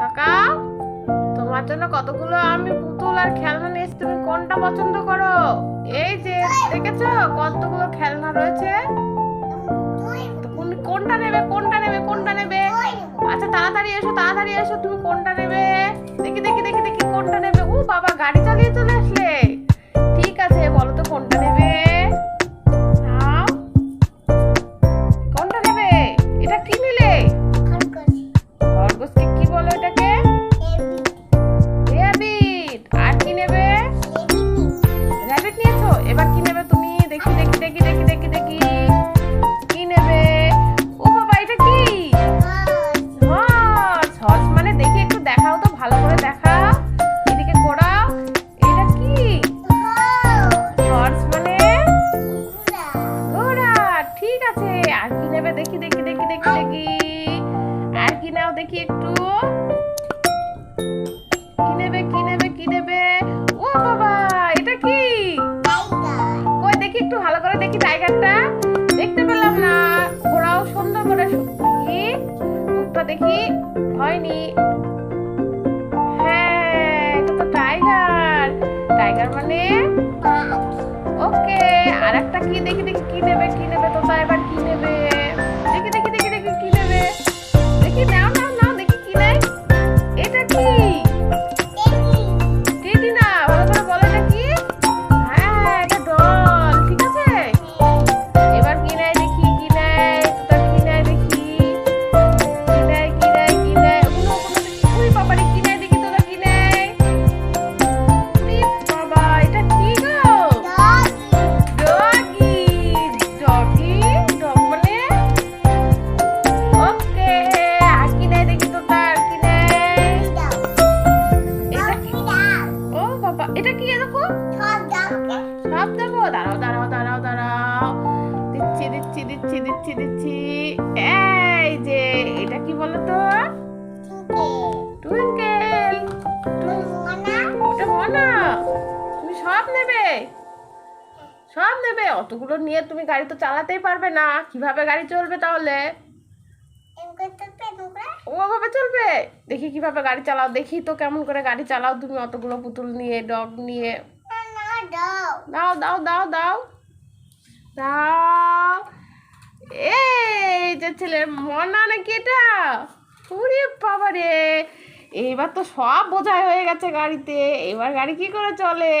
তাকাও তোমার জন্য কতগুলো আমি পুতুল আর খেলনা নিয়েছি, তুমি কোনটা পছন্দ করো? এই যে, দেখেছ কতগুলো খেলনা রয়েছে? কোনটা নেবে কোনটা নেবে কোনটা নেবে? আচ্ছা তাড়াতাড়ি এসো তাড়াতাড়ি এসো, তুমি কোনটা নেবে? দেখি দেখি দেখি দেখি, কোনটা নেবে? ও বাবা, গাড়ি চালিয়ে চলে নাও দেখি একটু। কি নেবে কি নেবে কি নেবে? ও বাবা এটা কি? কই দেখি একটু ভালো করে দেখি টাইগারটা দেখতে পেলাম না। ঘোড়াও সুন্দর করে দেখি মুখটা দেখি হয়নি। হ্যাঁ এটা তো টাইগার টাইগার মানে? ওকে আর একটা কি? দেখি দেখি কি নেবে কি নেবে? এটা কি দেখো। সব দেখো। দাঁড়াও দাঁড়াও দাঁড়াও দাঁড়াও। দিচ্ছি দিচ্ছি দিচ্ছি দিচ্ছি দিচ্ছি। এই যে এটা কি বলো তো টুইঙ্কেল। ওটা মনা। তুমি সব নেবে? সব নেবে? অতগুলো নিয়ে তুমি গাড়ি তো চালাতেই পারবে না। কীভাবে গাড়ি চলবে তাহলে? ওভাবে চলবে? দেখি কীভাবে গাড়ি চালাও, দেখি তো কেমন করে গাড়ি চালাও, তুমি অতগুলো পুতুল নিয়ে, ডগ নিয়ে। দাও দাও দাও দাও। দাও। এই যে ছেলের মনা নাকি এটা? ওরে বাবা রে। এইবার তো সব বোঝাই হয়ে গেছে গাড়িতে। এবার গাড়ি কি করে চলে?